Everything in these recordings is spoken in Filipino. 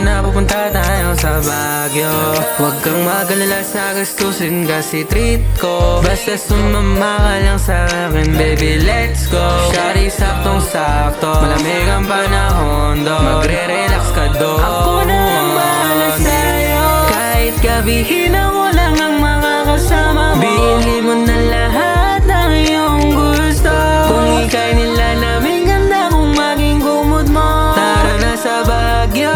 na pupunta tayo sa Baguio. Huwag kang magalala sa gastusin kasi treat ko. Basta sumama ka lang sa akin baby let's go. Shari saktong sakto Malamig ang panahon do Magre-relax Gabihin ako lang ang makakasama mo. Bili mo na lahat ng iyong gusto. Kung ika'y nilalamig Ganda kong maging kumot mo. Tara na sa Baguio.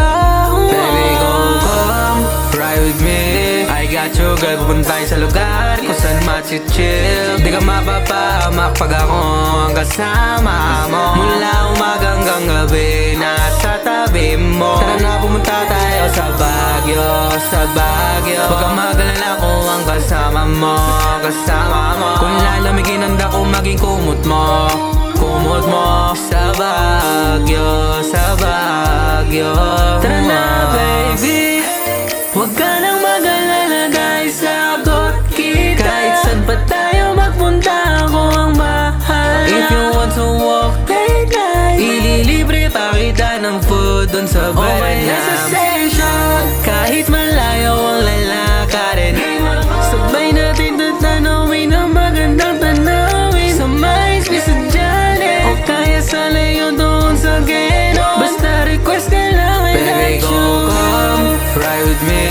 Baby go come Ride with me. I got you girl Pupunta sa lugar Kung saan chill Di ka mapapahamak Pag ako ang kasama mo. Mula umaga hanggang gabi Nasa tabi mo. Tara na pumunta Baguio Sa Baguio. Huwag kang magalala ko ang kasama mo Kasama mo. Kung lalamigin ang dako maging kumot mo. Kumot mo sa Baguio Sa Baguio. Tara na baby. Huwag ka nang mag-alala dahil sagot kita. Kahit saan pa tayo magpunta ako ang bahala. If you want to walk late night. Ililibre pa kita ng food dun sa bayan. namin Kahit malayo with me.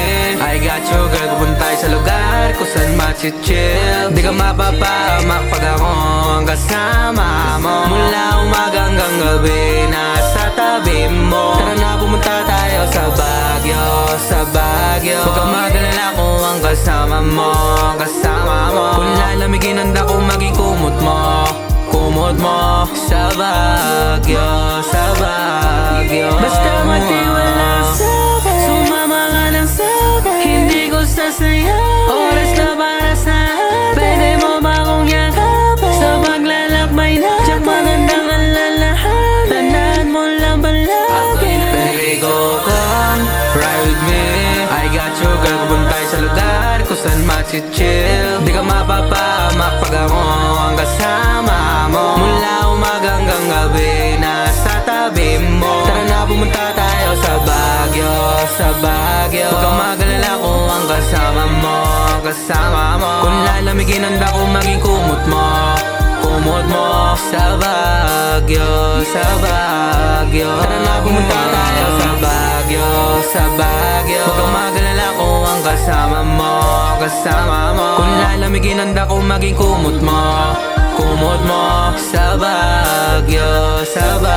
I got you girl Pupunta tayo sa lugar Kung saan chill Di ka mapapahamak Pag ako ang kasama mo. Mula umaga hanggang gabi Nasa tabi mo. Tara na pumunta tayo sa Baguio Sa Baguio. Huwag kang magalala kung ang kasama mo Kasama mo. Kung lalamigin ang dako Maging kumot mo Kumot mo. Sa Baguio Sa Baguio. Basta magtiwala sa akin. Sumama Ko sasaya Oras na para sa atin. Pwede mo ba akong yakapin? Sa paglalakbay na Tiyak magandang alalahan Tandaan mo lang palagi Baby, go come Ride with me. I got you, girl. Pupunta tayo sa lugar Kung saan chill Di ka mapapahamak Pag ako ang kasama mo. Mula umaga hanggang gabi Nasa tabi mo. Tara na pumunta tayo sa Baguio Sa Baguio. Huwag kang kung ang kasama mo Kasama mo. Kung lalamigin ang dako Maging kumot mo. Kumot mo sa Baguio, sa Baguio Tara na pumunta tayo sa Baguio, sa Baguio Huwag kang magalala kung ang kasama mo, kasama mo. Kung lalamigin ang dako maging kumot mo. Kumot mo sa Baguio, sa Baguio